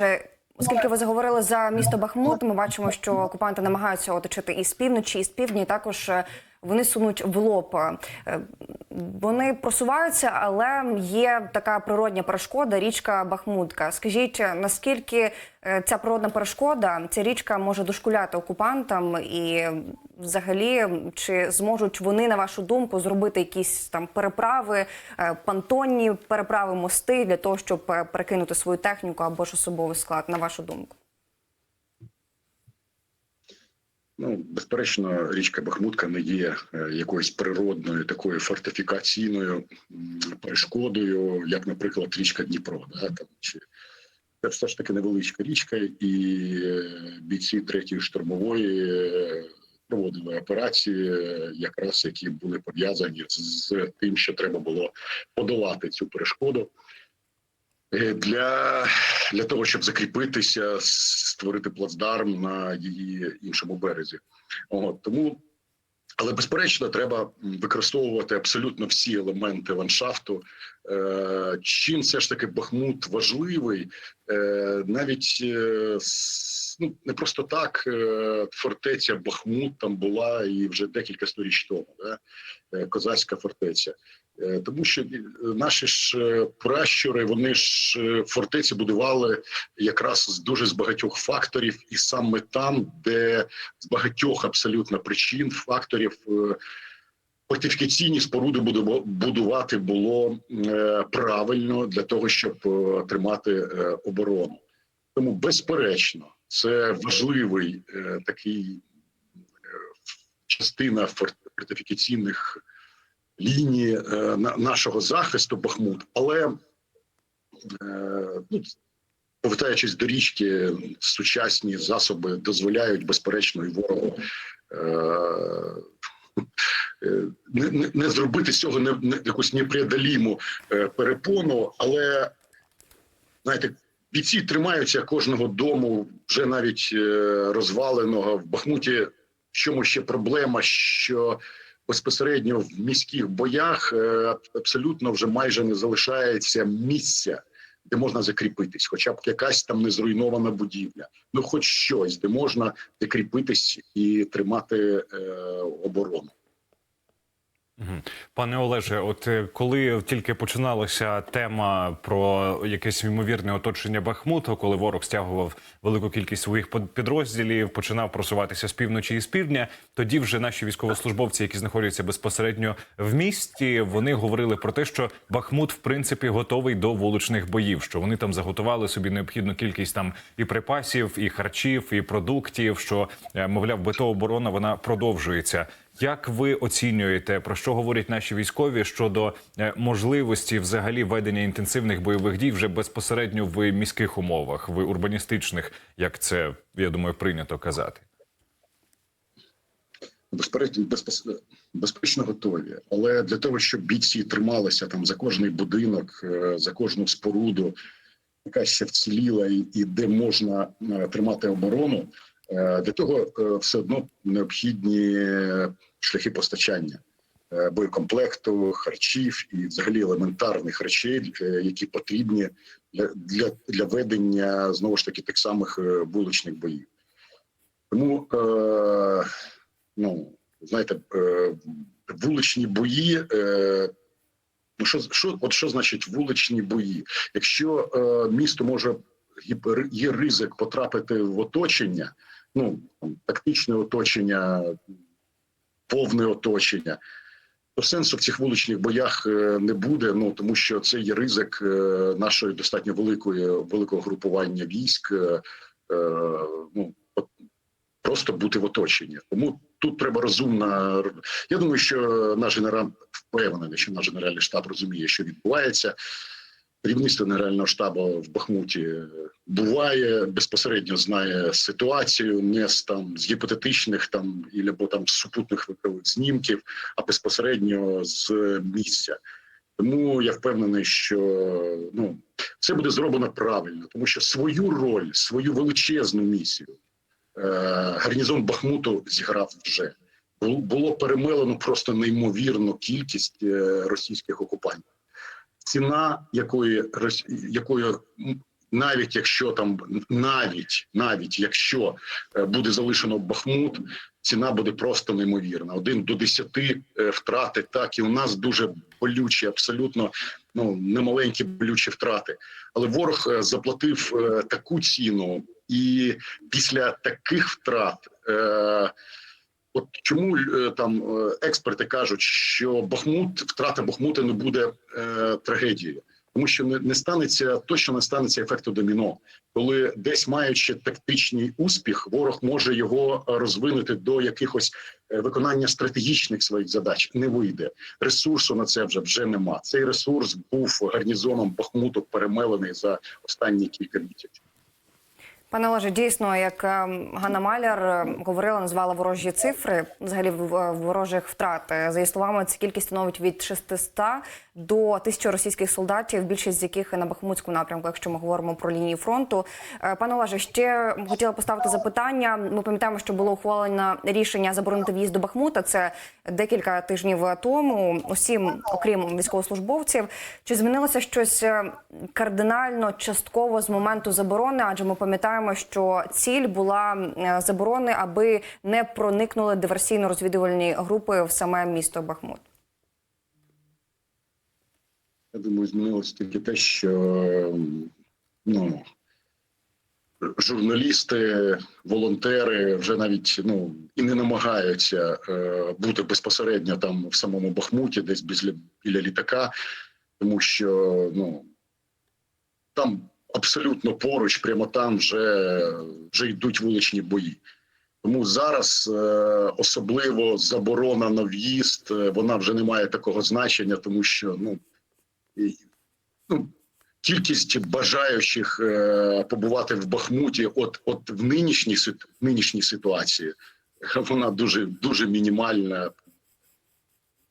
Е, Оскільки ви заговорили за місто Бахмут, ми бачимо, що окупанти намагаються оточити і з півночі, і з півдні. і Також е, вони сунуть в лоб. Е, Вони просуваються, але є така природня перешкода річка Бахмутка. Скажіть, наскільки е, ця природна перешкода, ця річка може дошкуляти окупантам, і взагалі чи зможуть вони, на вашу думку, зробити якісь там переправи, е, понтонні переправи, мости для того, щоб перекинути свою техніку або ж особовий склад, на вашу думку? Ну, безперечно, річка Бахмутка не є е, якоюсь природною такою фортифікаційною перешкодою, як, наприклад, річка Дніпро. Да, там, чи... Це все ж таки невеличка річка, і е, бійці третьої штурмової е, проводили операції, якраз які були пов'язані з тим, що треба було подолати цю перешкоду. Е, Для, для того, щоб закріпитися, створити плацдарм на її іншому березі. От, тому, але безперечно, треба використовувати абсолютно всі елементи ландшафту. Е, чим все ж таки Бахмут важливий, е, навіть е, ну, не просто так е, фортеця Бахмут там була і вже декілька сторіч тому, да? е, козацька фортеця. Е, Тому що е, наші ж е, пращури, вони ж фортеці будували якраз з дуже з багатьох факторів, і саме там, де з багатьох абсолютно причин факторів фортифікаційні споруди будува- будувати було правильно для того, щоб тримати оборону. Тому, безперечно, це важливий такий частина форт- фортифікаційних лінії е, на- нашого захисту Бахмут, але е, ну, повертаючись до річки, сучасні засоби дозволяють безперечно і ворогу. Е, не, не, не зробити з цього не, не якусь непреодоліму е, перепону, але знаєте, бійці тримаються кожного дому, вже навіть е, розваленого в Бахмуті. В чому ще проблема, що безпосередньо в міських боях е, абсолютно вже майже не залишається місця, де можна закріпитись, хоча б якась там незруйнована будівля, ну хоч щось, де можна закріпитись і тримати е, оборону. Пане Олеже, от е, коли тільки починалася тема про якесь ймовірне оточення Бахмуту, коли ворог стягував велику кількість своїх підрозділів, починав просуватися з півночі і з півдня, тоді вже наші військовослужбовці, які знаходяться безпосередньо в місті, вони говорили про те, що Бахмут в принципі готовий до вуличних боїв, що вони там заготували собі необхідну кількість там і припасів, і харчів, і продуктів. Що е, мовляв, БТО оборона вона продовжується. Як ви оцінюєте про що говорять наші військові щодо е, можливості взагалі ведення інтенсивних бойових дій вже безпосередньо в міських умовах, в урбаністичних, як це я думаю, прийнято казати? Безперечно, безпечно готові. Але для того, щоб бійці трималися там за кожний будинок, е, за кожну споруду, яка ще вціліла, і, де можна е, тримати оборону, для того е, все одно необхідні е, шляхи постачання е, боєкомплекту, харчів і взагалі елементарних речей, е, які потрібні для, для, для ведення знову ж таки тих самих е, вуличних боїв. Тому е, ну знаєте, е, вуличні бої. Е, ну що, що, от що значить вуличні бої? Якщо е, місто може є ризик потрапити в оточення, ну тактичне оточення, повне оточення. То сенсу в цих вуличних боях е, не буде. Ну тому що це є ризик е, нашої достатньо великої великого групування військ. е, ну просто бути в оточенні. Тому тут треба розумно. Я думаю, що наш генерал впевнений, що наш генеральний штаб розуміє, що відбувається. Керівництво генерального штабу в Бахмуті буває безпосередньо знає ситуацію, не з там з гіпотетичних там або там супутних викових знімків, а безпосередньо з місця. Тому я впевнений, що ну це буде зроблено правильно, тому що свою роль, свою величезну місію е, гарнізон Бахмуту зіграв вже. Було, було перемелено просто неймовірну кількість е, російських окупантів. Ціна якої якою навіть якщо там навіть навіть якщо е, буде залишено Бахмут, ціна буде просто неймовірна. Один до десяти е, втрати. Так і у нас дуже болючі, абсолютно ну немаленькі болючі втрати. Але ворог е, заплатив таку ціну, і після таких втрат. От чому е, там е, експерти кажуть, що Бахмут, втрата Бахмута не буде е, трагедією, тому що не, не станеться точно не станеться ефекту доміно, коли десь маючи тактичний успіх, ворог може його розвинути до якихось е, виконання стратегічних своїх задач. Не вийде ресурсу на це вже вже нема. Цей ресурс був гарнізоном Бахмуту перемелений за останні кілька місяців. Пане Олеже, дійсно, як е, Ганна Маляр е, говорила, назвала ворожі цифри, взагалі в- ворожих втрат. Е, За її словами, ця кількість становить від 600 до 1000 російських солдатів, більшість з яких на Бахмутському напрямку, якщо ми говоримо про лінію фронту. Е, Пане Олеже, ще хотіла поставити запитання. Ми пам'ятаємо, що було ухвалено рішення заборонити в'їзд до Бахмута. Це декілька тижнів тому. Усім, окрім військовослужбовців, чи змінилося щось е, кардинально частково з моменту заборони? Адже ми пам'ятаємо, що ціль була е, заборони, аби не проникнули диверсійно-розвідувальні групи в саме місто Бахмут. Я думаю, змінилось тільки те, що ну, журналісти, волонтери вже навіть ну і не намагаються е, бути безпосередньо там в самому Бахмуті, десь біля, біля літака, тому що ну там абсолютно поруч, прямо там вже, вже йдуть вуличні бої. Тому зараз е, особливо заборона на в'їзд, е, вона вже не має такого значення, тому що ну ну, кількість бажаючих е, побувати в Бахмуті, от от в нинішній сит- нинішній ситуації, вона дуже дуже мінімальна.